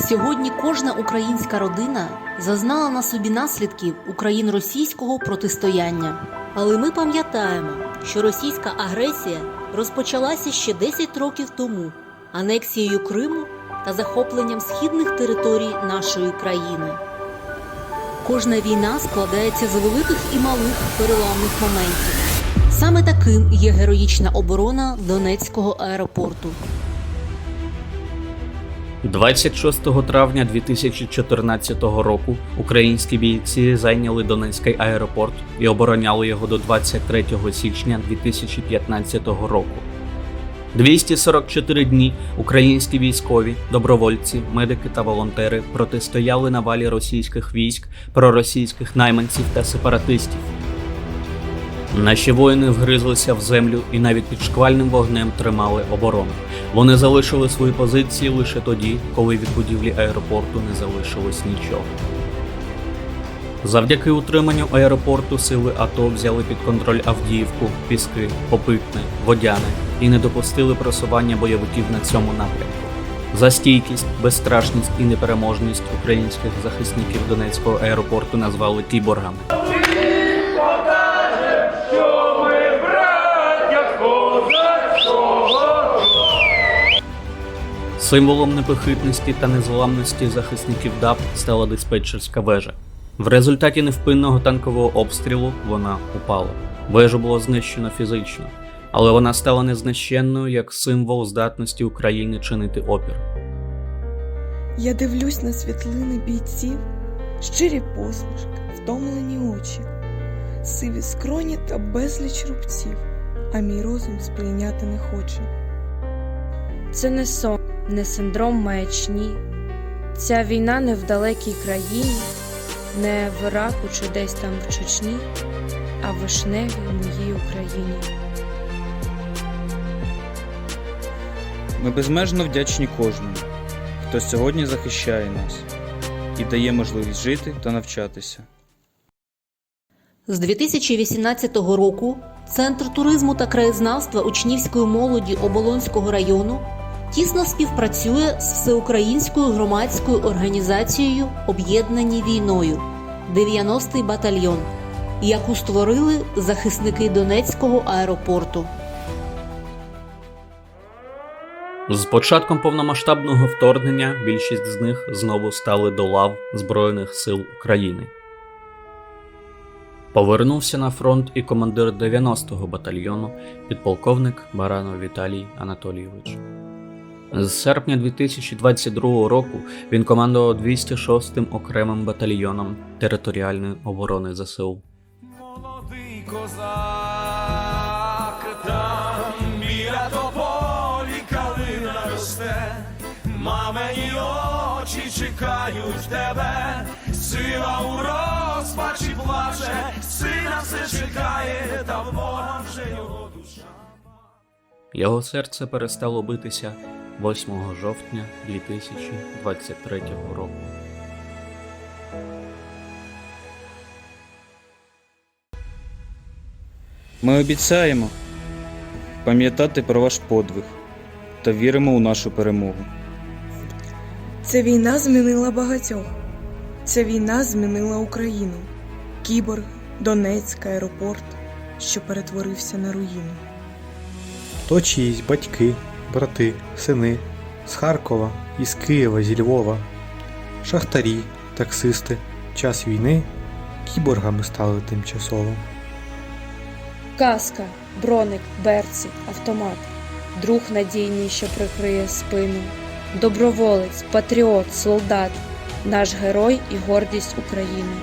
Сьогодні кожна українська родина зазнала на собі наслідків україно-російського протистояння. Але ми пам'ятаємо, що російська агресія розпочалася ще 10 років тому анексією Криму та захопленням східних територій нашої країни. Кожна війна складається з великих і малих переламних моментів. Саме таким є героїчна оборона Донецького аеропорту. 26 травня 2014 року українські бійці зайняли Донецький аеропорт і обороняли його до 23 січня 2015 року. 244 дні українські військові, добровольці, медики та волонтери протистояли навалі російських військ, проросійських найманців та сепаратистів. Наші воїни вгризлися в землю і навіть під шквальним вогнем тримали оборону. Вони залишили свої позиції лише тоді, коли від будівлі аеропорту не залишилось нічого. Завдяки утриманню аеропорту сили АТО взяли під контроль Авдіївку, Піски, Попитне, Водяне і не допустили просування бойовиків на цьому напрямку. За стійкість, безстрашність і непереможність українських захисників Донецького аеропорту назвали кіборгами. Символом непохитності та незламності захисників ДАП стала диспетчерська вежа. В результаті невпинного танкового обстрілу вона упала. Вежу було знищено фізично, але вона стала незнищенною як символ здатності України чинити опір. Я дивлюсь на світлини бійців, щирі посмішки, втомлені очі, сиві скроні та безліч рубців, а мій розум сприйняти не хоче. Це не сон, не синдром маячні. Ця війна не в далекій країні, не в Іраку чи десь там в Чечні, а в вишневій моїй Україні. Ми безмежно вдячні кожному, хто сьогодні захищає нас і дає можливість жити та навчатися. З 2018 року Центр туризму та краєзнавства учнівської молоді Оболонського району тісно співпрацює з всеукраїнською громадською організацією Об'єднані війною 90-й батальйон, яку створили захисники Донецького аеропорту. З початком повномасштабного вторгнення більшість з них знову стали до лав Збройних сил України. Повернувся на фронт і командир 90-го батальйону підполковник Баранов Віталій Анатолійович. З серпня 2022 року він командував 206-м окремим батальйоном територіальної оборони ЗСУ. молодий козак, там біля тополі калина росте, мамині очі чекають тебе, сила у розпачі плаче, сина все чекає, та в вже його душа. Його серце перестало битися 8 жовтня 2023 року. Ми обіцяємо пам'ятати про ваш подвиг та віримо у нашу перемогу. Ця війна змінила багатьох. Ця війна змінила Україну. Кіборг, Донецьк, аеропорт, що перетворився на руїну. То чиїсь батьки, брати, сини з Харкова, із Києва, зі Львова, шахтарі, таксисти, час війни кіборгами стали тимчасово. Каска, броник, берці, автомат, друг надійний, що прикриє спину, доброволець, патріот, солдат, наш герой і гордість України.